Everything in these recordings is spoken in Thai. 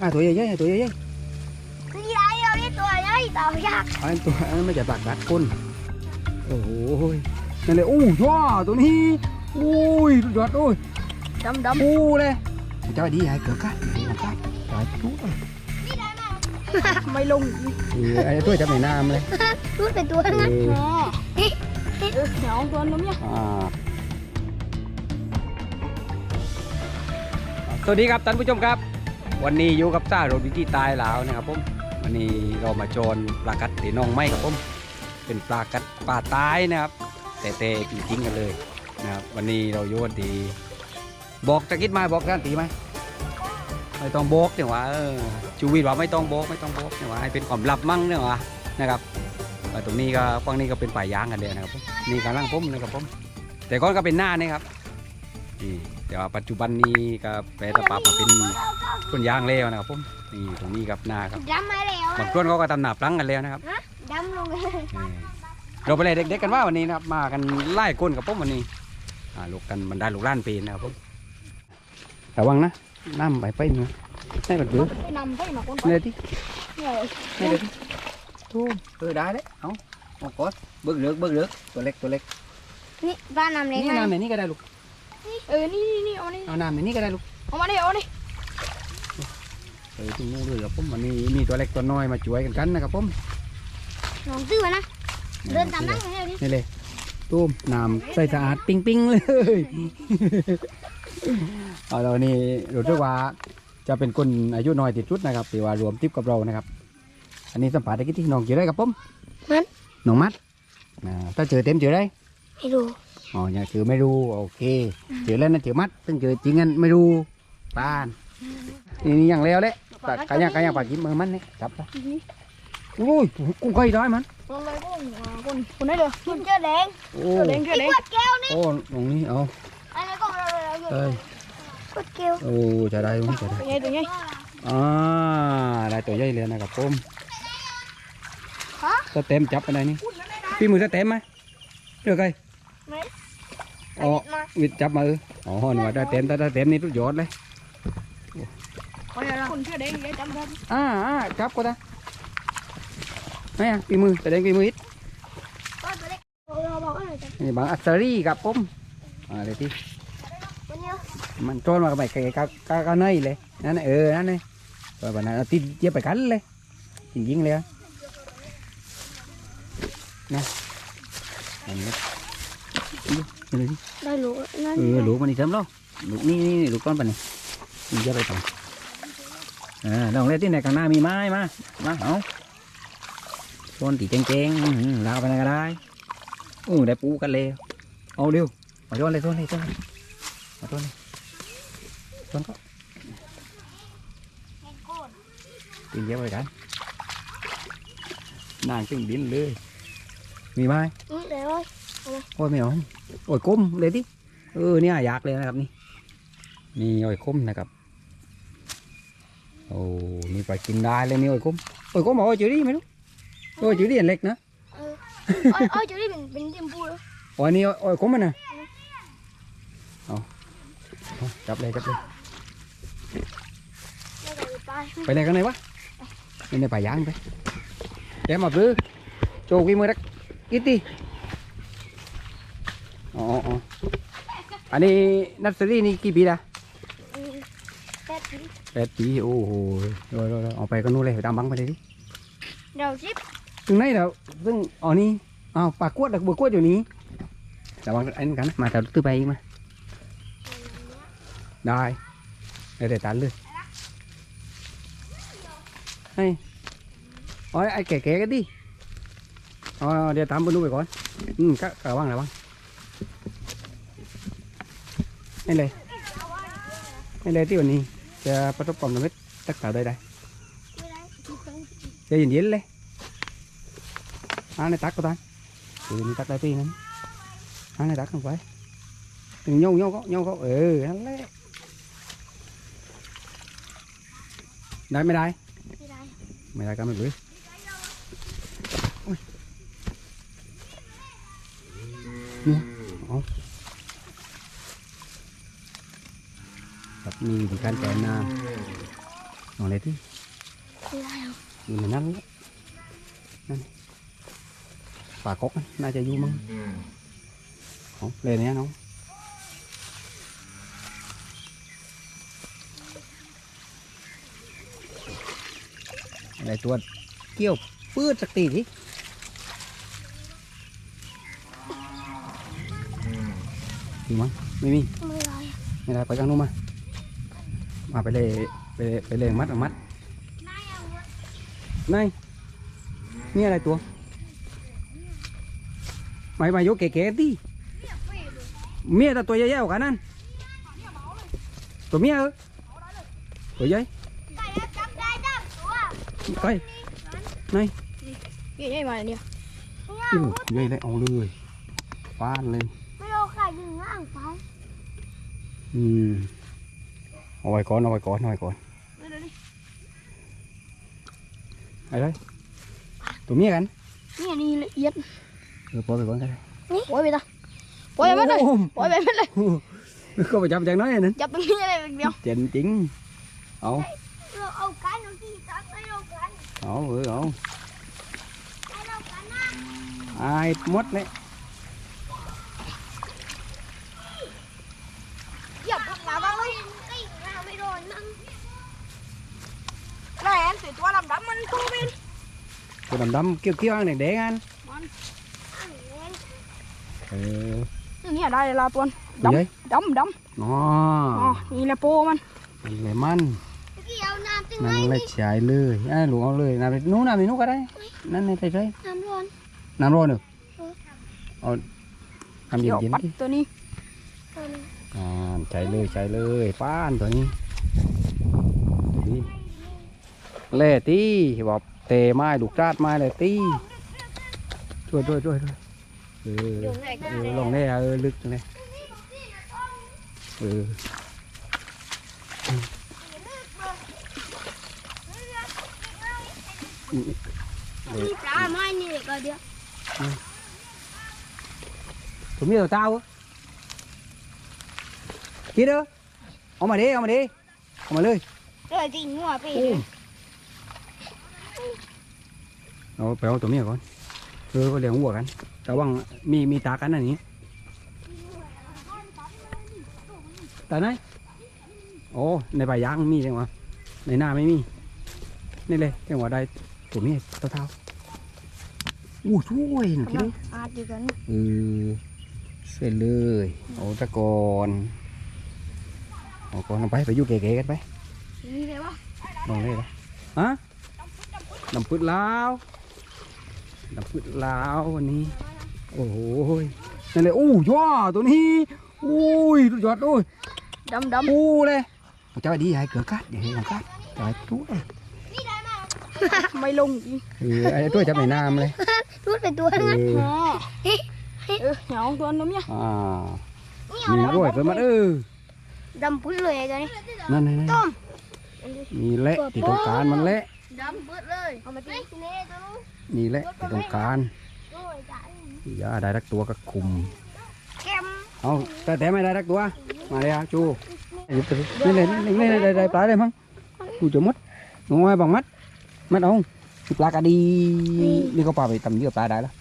อะตัวใหญ่ๆตัวใหญ่คือใหญ่เอานี่ตัวใหญ่ต่อยากๆอันนั้นตัวอันนั้นไม่ใช่ปลากัดก้นโอ้โหนั่นเลยอู้ว้าตัวนี้อุ้ยสุดยอดโอ้ยดำดำอู้เลยเจ้าดีไอ้เกิดกันนะครับปลาตัวไม่ลงเออไอ้ตัวจับในน้ำเลยรูดเป็นตัวนั้นเอออ๋อนี่นี่เดี๋ยวตัวนู้นเนี่ยอ่าสวัสดีครับท่านผู้ชมครับ วันนี้อยู่กับซ่าโรดวิธีตายลาวนะครับผมวันนี้เรามาโจรปลากัดตีน้องไม้ครับผมเป็นปลากัดปลาตายนะครับแต่เตะจริงกันเลยนะครับวันนี้เราโยนตีบอกตะกิดมาบอกกันตีไหมไม่ต้องบอกเนี่ยว่าชูวิทย์ว่าไม่ต้องบอกไม่ต้องบอกเนี่ยว่าให้เป็นความลับมั่งเนี่ยว่านะครับตรงนี้ก็ฝั่งนี้ก็เป็นป่ายางกันเลยนะครับผมนี่กำลังผมนะครับผมแต่ก่อนก็เป็นหน้านี่ครับนี่แต่ว่าปัจจุบันนี้ก็แปลสภาพมาเป็น ต้นยางแล้วนะครับผมนี่ตรงนี้ครับหน้าครับดำมาแล้วบางต้นเขาก็ทำหนาปลังกันแล้วนะครับดำลงเลยเออเราไปเลยเด็กๆกันว่าวันนี้นะครับ มากันไล่ก้นกับผมวันนี้อ่าลูกกันบรรดาลูกล้านปีนะครับผมระวังนะน้ำไปไปเนื้อให้มันเบื่อไปนำไปมาคนเลยที่เนี่ยให้เลยที่ทูเออได้เลยเอาเอากดเบิกเลือกเบิกเลือกตัวเล็กตัวเล็กนี่บ้านนำเล็กนี่ไงน้ำในนี้ก็ได้ลูกเออนี่นี่นี่เอานี่เอาน้ำในนี้ก็ได้ลูกเอามาดิเอาดิ เออที่นู้นด้วยครับผมวันนี้มีตัวเล็กตัวน้อยมาช่วยกันกันนะครับผมน้องตื้อนะเดินตามนั่งเลยดินี่เลยตู้มน้ำใส่สะอาดปิ้งปิ้งๆเลยเอาเรานี่รู้สึกว่าจะเป็นคนอายุน้อยติดชุดนะครับที่ว่ารวมทิปกับเรานะครับ อันนี้สัมผัสได้กี่ที่น้องเจอได้กับผมน้องมัดอ่าถ้าเจอเต็มเจอได้ไม่รู้อ๋อยังเจอไม่รู้โอเคเจอแล้วนะเจอมัดตึงเจอจริงงั้นไม่รู้ปานนี่นี่อย่างแล้วเลย ปากกายังกายังปากกินมือมันนี่จับไปโอ้ยกุ้งเคยได้มันลงเลยพวกคนคนได้เลยคุณเจ้าแดงโอ้เจ้าแดงเจ้าแดงกดแก้วนี่โอ้ตรงนี้เอาอะไรก็เราเราอยู่เอ้ยกดแก้วโอ้จะได้มั้งจะได้ตัวใหญ่ตัวใหญ่อ่าได้ตัวใหญ่เลยนะครับผมฮะสเต็มจับไปไหนนี่พี่มือสเต็มไหมเลือกไงไม่อ๋อมาวิดจับมาเอออ๋อหนูว่าได้เต็มแต่ได้เต็มนี่ทุกยอดเลย คนเจ้าแดงได้จำได้อ่าอ่าจับก็ได้ไหนอะปีมือแสดงปีมืออิดก็ตัวเล็กเราบอกว่าอะไรจังนี่บางอัศรีครับผมอ่าเดี๋ยวที่วันนี้มันโจนมากับไปไก่กากากาเนยเลยนั่นน่ะเออนั่นเลยตัวแบบนั้นเอาตีเจี๊ยบไปกันเลยจริงๆเลยอะนะอันนี้นี่เลยดิได้รู้นั่นเออลูกมันนี่เสริมแล้วลูกนี่นี่นี่ลูกก้อนปะนี่นี่เยอะไปต่อ อ่าลองเล่นที่ไหนข้างหน้ามีไม้มา มาเอาต้นตีเจงๆอื้อหือลากไปไหนก็ได้อู้ได้ปูกันเลยเอาเร็วเอาต้นเลยต้นเลยต้นเลยเอาต้นเลยต้นก็ตีเยอะไปกันนางจึงบินเลย มีไหมอืมเดี๋ยวโอ้ยไม่เอาโอ้ยก้มเลยดิเออเนี่ยอยากเลยนะครับนี่นี่โอ้ยก้มนะครับ โอ้นี่ไปกินได้เลยนี่โอ้ยก้มโอ้ยก้มบอกโอ้ยจืดดิไม่รู้โอ้ยจืดดิอันเล็กนะเออเอ้ยเอ้ยจุดนี้เป็นเป็นจิมพูแล้วโอ้ยนี่โอ้ยก้มมันนะเอาเอาจับเลยจับเลยแล้วก็ไปไปไหนกันไหนวะนี่ในป่ายางไปแกมาปลื้อโจกีมือรักกิตติอ๋ออ๋ออ๋ออันนี้นัสซีนี่กี่ปีละอืมแปดปี แปดปีโอ้โหโดยโดยโดยเอาไปก็นู่นเลยไปตามบังไปเลยดิเดี๋ยวสิบถึงไหนแล้วซึ่งอ๋อนี่อ้าวปากกวดดักบัวกวดอยู่นี้ระวังไอ้นั่นกันนะมาแต่ตื้อไปอีกมาได้เดี๋ยวเดี๋ยวตันเลยให้อ๋อไอ้แก่ๆกันดิอ๋อเดี๋ยวตามไปดูไปก่อนอืมก็ระวังระวังให้เลยให้เลยที่วันนี้ จะประสบความสำเร็จตักษาได้ได้ใจเย็นๆเลยอัน này tắt của ta ừ mình tắt lại tiền anh anh này tắt không phải đừng nhau nhau có nhau có ừ anh lấy đây mày đây ไม่ได้ mày đây cả mày bữa Ui. Nè, ổn. Tập mi thì can kèm nè น้องเลยที่ไม่ได้หรอกอยู่ในนั้นแหละนั่นป่ากกนั่นน่าจะอยู่มั้งเอาเลยเนี้ยน้องอะไรตัวเกี่ยวปื้ดสักทีสิมีมั้งไม่มี ไม่ได้ไม่ได้ไปกลางนู้นมา มาไปเลยไปเลยไปเลยมัดเอามัดนายนี่อะไรตัวมายมายกเก๋ๆดิเมียแต่ตัวใหญ่ๆกว่านั้นตัวเมียเออตัวใหญ่ได้แล้วจับได้จับตัวไปนายนี่ใช่มาเนี่ยอู้ใหญ่เลยเอาเลยฟาดเลยไม่รู้ใครดึงอ่างไปอืมเอาไว้ก่อนเอาไว้ก่อนเอาไว้ก่อนไปเลยตัวเมียกันนี่นี่ละเอียดเออปล่อยไปก่อนก็ได้ปล่อยไปตาปล่อยไปเลยโอ้ปล่อยไปไม่ เลยก็ไปจับจากน้อยนั่นจับตรงนี้อะไรเดียวเจ๋งจริงเอาเราเอากันเอาที่ตักไปเอากันเอาเออเอา ไปเอากันนะ อายหมดเลย อย่าพักมาบ้าง ไม่ไม่ไม่โดนมั้ง อะไรอันสี ตัวดำๆมันตัวเป็นตัวดำๆเกี้ยวๆอันแดงๆอันอ่างเล่นเออนี่ได้ละตัวตัวใหญ่ดำดอ๋อำอ๋อนี่แหละโปมันมันเลยมันเมื่อกี้เอาน้ำตึ้งนั่ไว้นเลยฉายเลยอะหลวงเอาเลยน้ำไปนู้นน้ำไปนู้นก็ได้ นั่นในใจใจน้ำร้อนน้ำร้อนเนอะเอาน้ำเย็เดี๋ยวนเย็นปัดดิตัวนี้ตัวนี้อ่าใช้เลยใช้เลยป้านตัวนี้ตัวนี้ เล่ตีบอกเตะไม้ลูกจาดไม้เลยตีช่วยช่วยช่วยช่วยเออเดี๋ยวไหนเออลงได้เออลึกจังเลยเออมีปลาไม้นี่ก็เดี๋ยวผมมีตัวเต้าคิดเด้อเอามาดิเอามาดิเอามาเลยเดี๋ยวจริงหัวไปอุ้ม เอาไปเอาตัวเมียก่อนเออก็เลี้ยงวัวกันระวังมีมีตากันอันนี้ตาไหนโอ้ในป่ายางมีจังหวะในหน้าไม่มีนี่เลยจังหวะได้ตัวเมียเท่าเท่าๆอู้ช่วยหน่อยคิดกำลัดูงอาดอยู่กันเออเสร็จเลยเอาตะกอนเอาก่อนเอาไปไปอยู่เก๋ๆกันไปนี่เลยวะลองเลยนะฮะ น้ำพืชลาวน้ำพืชลาววันนี้ โอ้โหยนั่นเลยอู้ย่อตัวนี้อุ้ยสุดยอดโอ้ยดำดอู้เลยเจ้าดีใหญ่เกือบกัดอย่าให้หลังกัดจ่ายตัวำไม่ลงอีกเออไอ้ตัวจับในน้ำเลยรูดเป็นตัวเอนั้นออ๋อเออเหงาตัวน้ำเนี่ยอ่ามีนะด้วยเกิดมาเออดำพุ้นเลยตัวนี้นั่นนั่นนั่นต้มมีเละที่ตรงกลางมันเละ ดำพุ้นเลยเอามาตีเน่ตัวนู้นนี่แหละที่ตรงกลางโอ้ยจ้าอย่าได้รักตัวก็คุมแก้มเอาแต่แต่ไม่ได้รักตัว มาเลยอะจูหยิบไปสินี่เลยนี่เลยได้ได้ปลาเลยมั้งกูจะมัดงอยบังมัดมัดเอาปลากระดีนี่ก็ปลาไปตำเยอะปลาได้แล้ว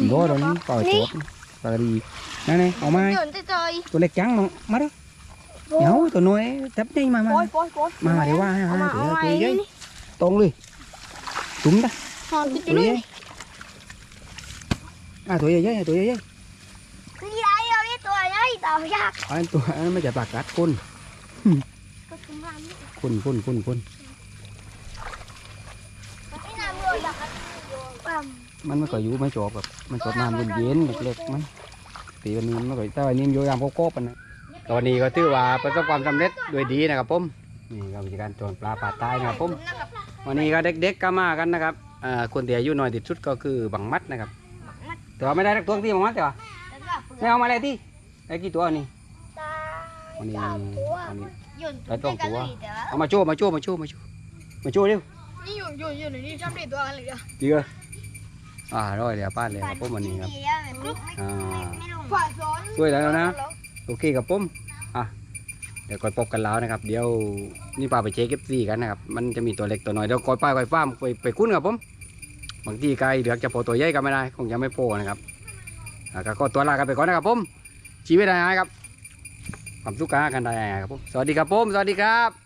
กี่โลตอนนี้ปลาไปโจดปลากระดีนั่นไงเอามาเดินจะจอยตัวเล็กจังน้องมาเด้อเดี๋ยวตัวน้อยจับได้มามาปล่อยปล่อยปล่อยมาเดี๋ยวว่าให้เอาฮะมาเดี๋เอายวมาตัวไอ้ใหญ่นี่ตรงเลยจุ่มได้หอนติดตัวใหญ่อะตัวใหญ่ๆตัวใหญ่นี่ได้เอานี่ตัวใหญ่ต่อยากๆอันตัวอันนั้นไม่ใช่ปลากัดคนก็ถึงมานี่คนคนคนคนนี่น้ำเลยอยากปั๊มมันไม่ค่อยอยู่ไม่ชอบแบบมันชอบน้ำเย็นๆเล็กๆมันตีวันนี้มันไม่ค่อยแต่วันนี้มันอยู่ยามโคบๆมันนะตอนนี้ก็ถือว่าประสบความสำเร็จด้วยดีนะครับผมนี่ก็วิธีการโจรปลาป่าใต้นะครับผม วันนี้ก็เด็กๆก็มากันนะครับอ่าคนที่อายุน้อยที่สุดก็คือบังมัดนะครับแต่ว่าไม่ได้รักตัวที่บังมัดแต่ว่าแล้วก็เปลืไม่เอามาเลยที่ไอ้กี่ตัวนี่ตาวันนี้สามตัววันนี้ยุ่นแล้วต้องตัวแต่ว่าเอามาโชว์มาโชว์มาโชว์มาโชว์มาโชว์เร็วนี่อยู่อยู่อยู่ในนี่จำได้ตัวกันเลยเดียวดีเลยอ่าร้อยเดี๋ยวป้าเลยครับผมวันนี้ครับอ่าฝ่ายซ้อนช่วยแล้วนะโอเคกับผมอะ เดี๋ยวก่อยพบกันแล้วนะครับ เดี๋ยวนี่ปลาไปเช็คเอฟซีกันนะครับ มันจะมีตัวเล็กตัวน้อยเดี๋ยวก่อยป้ายก่อยฟ้ามไปไปคุ้นครับผม บางทีไกลเดือกจะโผล่ตัวใหญ่ก็ไม่ได้ คงจะไม่โผล่นะครับอะก็ขอตัวลากันไปก่อนนะครับผมชีวิตได้ไงครับความสุขกันได้ไงครับผมสวัสดีครับผมสวัสดีครับ